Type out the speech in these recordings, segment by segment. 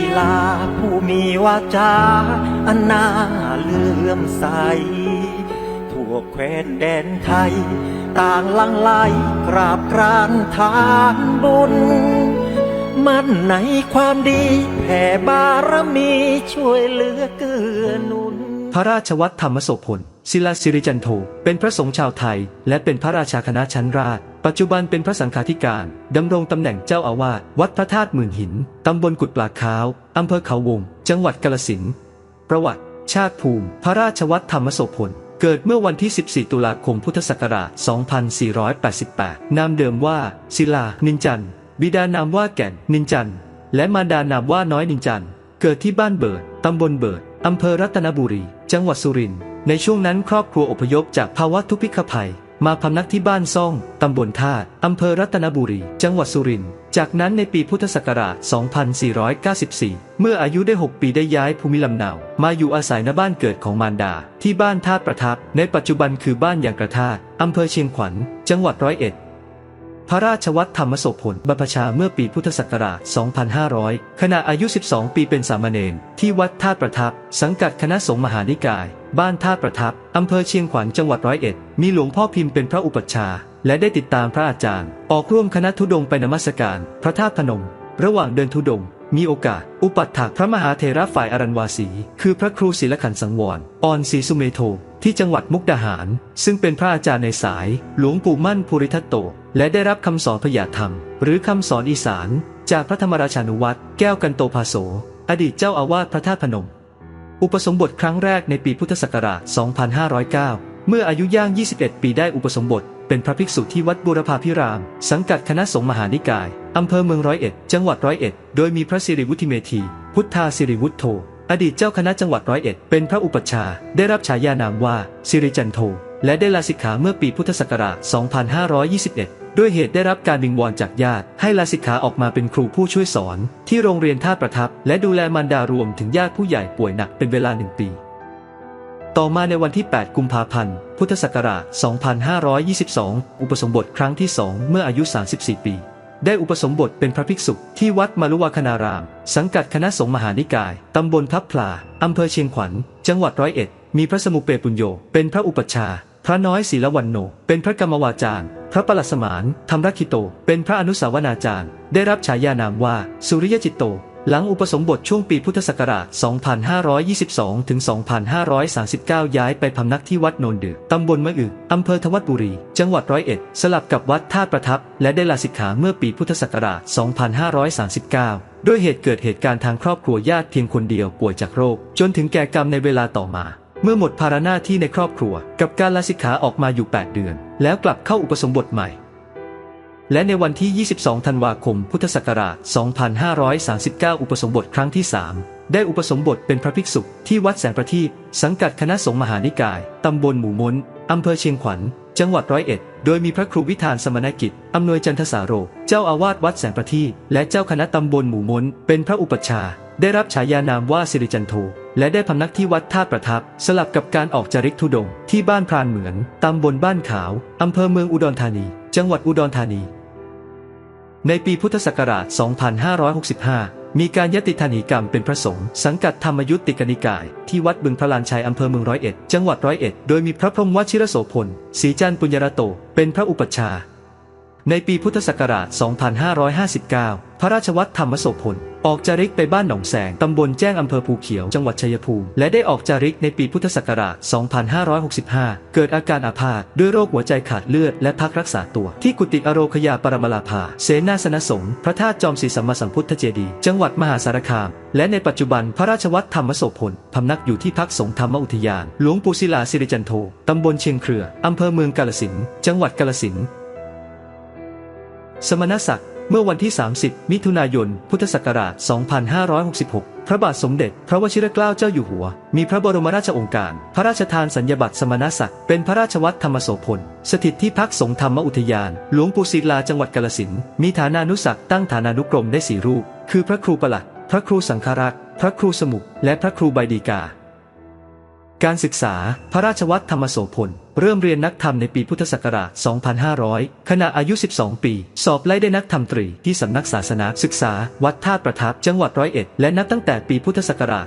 ศิลาผู้มีวาจาอันน่าเลื่อมใส ทั่วแคว้นแดนไทย ต่างลังไหลกราบกรานทานบุญ มันในความดีแผ่บารมีช่วยเหลือเกื้อหนุน พระราชวัตรธรรมโสพลศิลาสิริจันโทเป็นพระสงฆ์ชาวไทย และเป็นพระราชาคณะชั้นราช ปัจจุบันเป็นพระสังฆาธิการดำรงตำแหน่งเจ้าอาวาสวัดพระธาตุหมื่นหิน ตำบลกุดปลาขาวอำเภอเขาวง จังหวัดกาฬสินธุ์ประวัติ ชาติภูมิ พระราชวัตรธรรมโสพล เกิดเมื่อวันที่ 14 ตุลาคมพุทธศักราช 2488 นามเดิมว่า ศิลา นินจัน บิดานามว่าแก่น นินจัน และมารดานามว่าน้อยนินจัน เกิดที่บ้านเบิด ตำบลเบิดอำเภอรัตนบุรี จังหวัดสุรินทร์ ในช่วงนั้นครอบครัวอพยพจากภาวะทุพพิกภัย มาพำนักที่บ้านซ่อง ตำบลท่าตุอำเภอรัตนบุรี จังหวัดสุรินทร์ จากนั้นในปีพุทธศักราช 2494 เมื่ออายุได้ 6 ปีได้ย้ายภูมิลำเนา มาอยู่อาศัยณบ้านเกิดของมารดา ที่บ้านท่าตุประทับ ในปัจจุบันคือบ้านยางกระทาอำเภอเชียงขวัญ จังหวัดร้อยเอ็ด พระราชวัตรธรรมโสพลบรรพชาเมื่อปีพุทธศักราช 2500 ขณะอายุ 12 ปีเป็นสามเณรที่วัดท่าประทับ สังกัดคณะสงฆ์มหานิกาย บ้านท่าประทับ อำเภอเชียงขวัญจังหวัดร้อยเอ็ด มีหลวงพ่อพิมพ์เป็นพระอุปัชฌาย์และได้ติดตามพระอาจารย์ ออกร่วมคณะทุดงไปนมัสการ พระธาตุพนม ระหว่างเดินทุดง มีโอกาส อุปัฏฐากพระมหาเถระฝ่ายอรันวาสี คือพระครูศิลขันสังวรออนศรีสุเมโท ที่จังหวัดมุกดาหาร ซึ่งเป็นพระอาจารย์ในสาย หลวงปู่มั่นภูริทัตโต และได้รับคำสอนพยาธรรม หรือคำสอนอีสาน จากพระธรรมราชานุวัตรแก้วกันโตภาโส อดีตเจ้าอาวาสพระธาตุพนม อุปสมบทครั้งแรกในปีพุทธศักราช 2509 เมื่ออายุย่าง 21 ปีได้อุปสมบท เป็นพระภิกษุที่วัดบูรพาพิราม สังกัดคณะสงฆ์มหานิกาย อำเภอเมืองร้อยเอ็ด จังหวัดร้อยเอ็ด โดยมีพระสิริวุฒิเมธี พุทธาสิริวุฒโธ อดีตเจ้าคณะจังหวัดร้อยเอ็ด เป็นพระอุปัชฌาย์ได้รับฉายานามว่า สิริจันโท และได้ลาสิกขาเมื่อปีพุทธศักราช 2521 ด้วยเหตุได้รับการวิงวอนจากญาติ ให้ลาสิกขาออกมาเป็นครูผู้ช่วยสอน ที่โรงเรียนท่าประทับ และดูแลมารดารวมถึงญาติผู้ใหญ่ป่วยหนักเป็นเวลาหนึ่งปี ต่อมาในวันที่ 8 กุมภาพันธ์ พุทธศักราช 2522 อุปสมบทครั้งที่2เมื่ออายุ 34 ปี ได้อุปสมบทเป็นพระภิกษุที่วัดมารุวาคณาราม สังกัดคณะสงฆ์มหานิกาย ตำบลทับพลา อำเภอเชียงขวัญ จังหวัดร้อยเอ็ด มีพระสมุเปปุญโญเป็นพระอุปัชฌาย์ พระน้อยศีลวันโน เป็นพระกรรมวาจารย์ พระปลัสมานธรรมรักขิโต เป็นพระอนุสาวนาจารย์ ได้รับฉายานามว่า สุริยจิตโต หลังอุปสมบทช่วงปีพุทธศักราช 2522 ถึง 2539 ย้ายไปพำนักที่วัดโนนดือตำบลมะอึอำเภอทวัดบุรี จังหวัดร้อยเอ็ด สลับกับวัดท่าประทับ และได้ลาสิกขาเมื่อปีพุทธศักราช 2539 ด้วยเหตุเกิดเหตุการณ์ทางครอบครัวญาติเพียงคนเดียวป่วยจากโรค จนถึงแก่กรรมในเวลาต่อมา เมื่อหมดภาระหน้าที่ในครอบครัว กับการลาสิกขาออกมาอยู่ 8 เดือน แล้วกลับเข้าอุปสมบทใหม่ และในวันที่ 22 ธันวาคม พุทธศักราช 2539 อุปสมบทครั้งที่ 3 ได้อุปสมบทเป็นพระภิกษุที่วัดแสงประทีปสังกัดคณะสงฆ์มหานิกาย ตำบลหมู่ม้นอำเภอเชียงขวัญ จังหวัดร้อยเอ็ด โดยมีพระครูวิธานสมณกิจ อำนวยจันทสาโร เจ้าอาวาสวัดแสงประทีปและเจ้าคณะตำบลหมู่ม้นเป็นพระอุปัชฌาย์ได้รับฉายานามว่าสิริจันโทและได้พำนักที่วัดท่าตุประทับ สลับกับการออกจาริกธุดงที่บ้านพรานเหมือนตำบลบ้านขาวอำเภอเมืองอุดรธานี จังหวัดอุดรธานี ในปีพุทธศักราช 2565 มีการยติธานีกรรมเป็นพระสงฆ์สังกัดธรรมยุติกนิกาย ที่วัดบึงพระลานชัยอำเภอเมืองร้อยเอ็ด จังหวัดร้อยเอ็ด โดยมีพระพรหมวชิรโสพลศรีจันทร์ปุญญรโต เป็นพระอุปัชฌาย์ ในปีพุทธศักราช 2559 พระราชวัตรธรรมโสพล ออกจาริกไปบ้านหนองแสง ตำบลแจ้งอำเภอภูเขียว จังหวัดชัยภูมิ และได้ออกจาริกในปีพุทธศักราช 2565 เกิดอาการอาพาธด้วยโรคหัวใจขาดเลือดและพักรักษาตัว ที่กุฏิอโรคยาปรมลาภา เสนาสนสงฆ์ พระธาตุจอมศรีสัมมาสัมพุทธเจดี จังหวัดมหาสารคาม และในปัจจุบันพระราชวัตรธรรมโสพล พำนักอยู่ที่พักสงฆ์ธรรมอุทยาน หลวงปู่ศิลาสิริจันโท ตำบลเชียงเครือ อำเภอเมืองกาฬสิน จังหวัดกาฬสิน สมณศักดิ์เมื่อวันที่ 30 มิถุนายน พุทธศักราช 2566 พระบาทสมเด็จ พระวชิรเกล้าเจ้าอยู่หัว มีพระบรมราชโองการ พระราชทานสัญญบัตรสมณศักดิ์ เป็นพระราชวัตรธรรมโสพล สถิตที่พักสงฆ์ธรรมอุทยาน หลวงปู่ศิลาจังหวัดกาฬสิน มีฐานานุศักดิ์ตั้งฐานานุกรมได้สี่รูป คือพระครูประหลัด พระครูสังฆรักษ์ พระครูสมุขและพระครูใบดีกา การศึกษา พระราชวัตรธรรมโสพล เริ่มเรียนนักธรรมในปีพุทธศักราช 2500 ขณะอายุ 12 ปี สอบไล่ได้นักธรรมตรีที่สำนักศาสนาศึกษา วัดท่าตุประทับจังหวัดร้อยเอ็ด และนับตั้งแต่ปีพุทธศักราช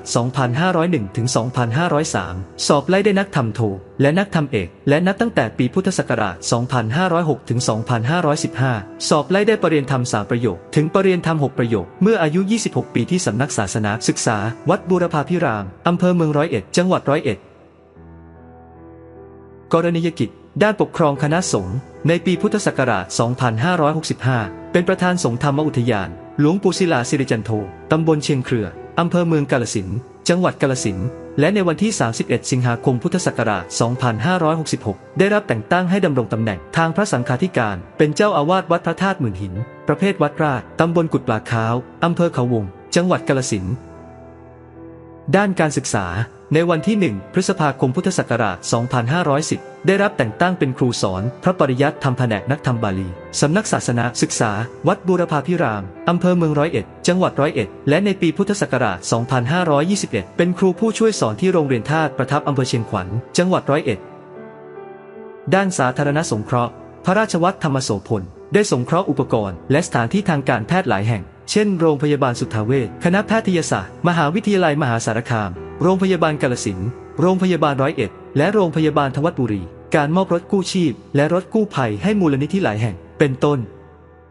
2501 ถึง 2503 สอบไล่ได้นักธรรมโท และนักธรรมเอก และนับตั้งแต่ปีพุทธศักราช 2506 ถึง 2515 สอบไล่ได้ปรริญญาธรรม3ประโยค ถึงปรริญญาธรรม 6 ประโยค เมื่ออายุ 26 ปีที่สำนักศาสนาศึกษา วัดบูรพาพิรามอำเภอเมืองร้อยเอ็ด จังหวัดร้อยเอ็ด กรณียกิจ ด้านปกครองคณะสงฆ์ในปีพุทธศักราช 2565 เป็นประธานสงฆ์ธรรมอุทยาน หลวงปู่ศิลาสิริจันโท ตำบลเชียงเครือ อำเภอเมืองกาลสิน จังหวัดกาลสิน และในวันที่ 31 สิงหาคมพุทธศักราช 2566 ได้รับแต่งตั้งให้ดำรงตำแหน่งทางพระสังฆาธิการ เป็นเจ้าอาวาสวัดพระธาตุหมื่นหิน ประเภทวัดราชตำบลกุดปลาขาว อำเภอเขาวง จังหวัดกาลสิน ด้านการศึกษา ในวันที่ 1 พฤษภาคมพุทธศักราช 2510 ได้รับแต่งตั้งเป็นครูสอน พระปริยัติธรรมแผนกนักธรรมบาลี สำนักศาสนาศึกษา วัดบูรพาพิราม อำเภอเมืองร้อยเอ็ด จังหวัดร้อยเอ็ด และในปีพุทธศักราช 2521 เป็นครูผู้ช่วยสอนที่โรงเรียนท่าตุประทับอำเภอเชียงขวัญ จังหวัดร้อยเอ็ด ด้านสาธารณสงเคราะห์ พระราชวัตรธรรมโสพล ได้สงเคราะห์อุปกรณ์ และสถานที่ทางการแพทย์หลายแห่ง เช่น โรงพยาบาลสุทธาเวช คณะแพทยศาสตร์ มหาวิทยาลัยมหาสารคาม โรงพยาบาลกาลสินโรงพยาบาลร้อยเอ็ด และโรงพยาบาลทวัดบุรี การมอบรถกู้ชีพ และรถกู้ภัยให้มูลนิธิหลายแห่ง เป็นต้น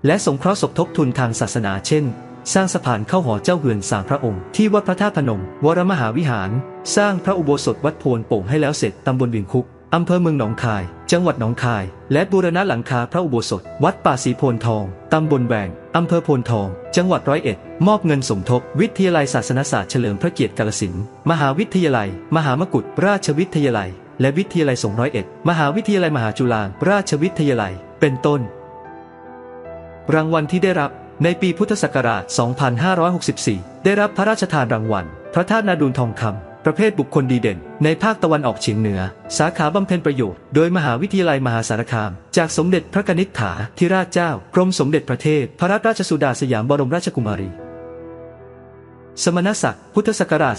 และสงเคราะห์สมทบทุนทางศาสนาเช่น สร้างสะพานเข้าหอเจ้าเหือนสามพระองค์ ที่วัดพระธาตุพนม วรมหาวิหาร สร้างพระอุโบสถวัดโพนโป่งให้แล้วเสร็จตำบลเวียงคุก อำเภอเมืองหนองคาย จังหวัดหนองคาย และบูรณะหลังคาพระอุโบสถ วัดป่าศรีโพนทอง ตำบลแหวงอำเภอโพนทอง จังหวัดร้อยเอ็ด มอบเงินสมทบ วิทยาลัยศาสนศาสตร์เฉลิมพระเกียรติกาลสินมหาวิทยาลัย มหามกุฏราชวิทยาลัย และวิทยาลัยสงฆ์ร้อยเอ็ด มหาวิทยาลัยมหาจุฬาราชวิทยาลัย เป็นต้น รางวัลที่ได้รับในปีพุทธศักราช 2564 ได้รับพระราชทานรางวัล พระธาตุนาดูลทองคำ ประเภทบุคคลดีเด่น ในภาคตะวันออกเฉียงเหนือ สาขาบำเพ็ญประโยชน์ โดยมหาวิทยาลัยมหาสารคาม จากสมเด็จพระกนิษฐาธิราชเจ้ากรมสมเด็จพระเทพพระราชสุดาสยามบรมราชกุมารี สมณศักดิ์พุทธศักราช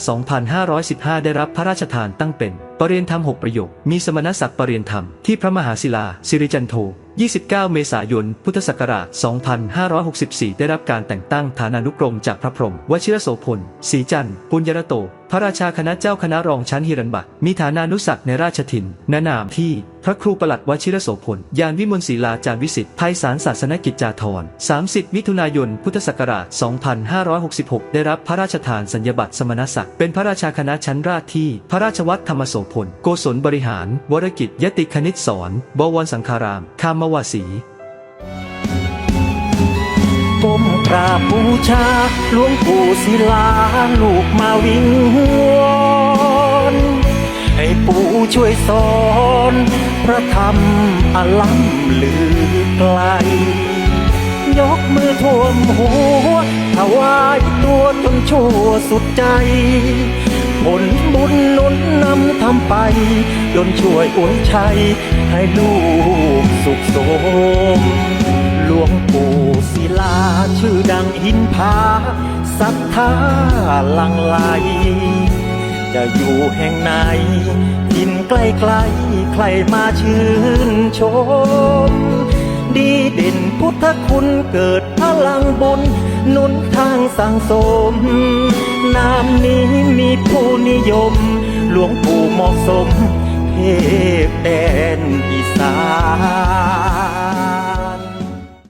2515 ได้รับพระราชทานตั้งเป็นปรริยนธรรม 6 ประโยค มีสมณศักดิ์ปรริยนธรรม ที่พระมหาศิลา สิริจันโท 29 เมษายน พุทธศักราช 2564 ได้รับการแต่งตั้งฐานานุกรมจากพระพรหมวชิรโสพล ศรีจันทร์ปุญญรโต พระราชาคณะเจ้าคณะรองชั้นฮิรันบัตมีฐานานุศักดิ์ในราชทินนานามที่ พระครูประหลัดวชิรโสพล ยานวิมลศิลาจารวิสิทธิ์ภัยสารศาสนกิจจาธร 30 มิถุนายน พุทธศักราช 2566 ได้รับพระราชทานสัญญบัตรสมณศักดิ์ เป็นพระราชาคณะชั้นราชที่ พระราชวัตรธรรมโสพล โกศลบริหาร วรกิจยติคณิตสอนบวรสังคาราม คามวาสีก้มกราบบูชาหลวงปู่ศิลาลูกมาวิงวอนให้ปู่ช่วยสอนพระธรรมอลัมลือไกล ยกมือท่วมหัวถวายตัวจนชั่วสุดใจ ผลบุญนุนนำทำไปดนช่วยอวยชัย ให้ลูกสุขสม หลวงปู่ศิลาชื่อดังหินผาศรัทธาลังไหลจะอยู่แห่งไหนทินใกล้ไกลใครมาชื่นชม ดีเด่นพุทธคุณเกิดพลังบุญนุนทางสังสม นามนี้มีผู้นิยม หลวงปู่เหมาะสม เทพแดนอีสาน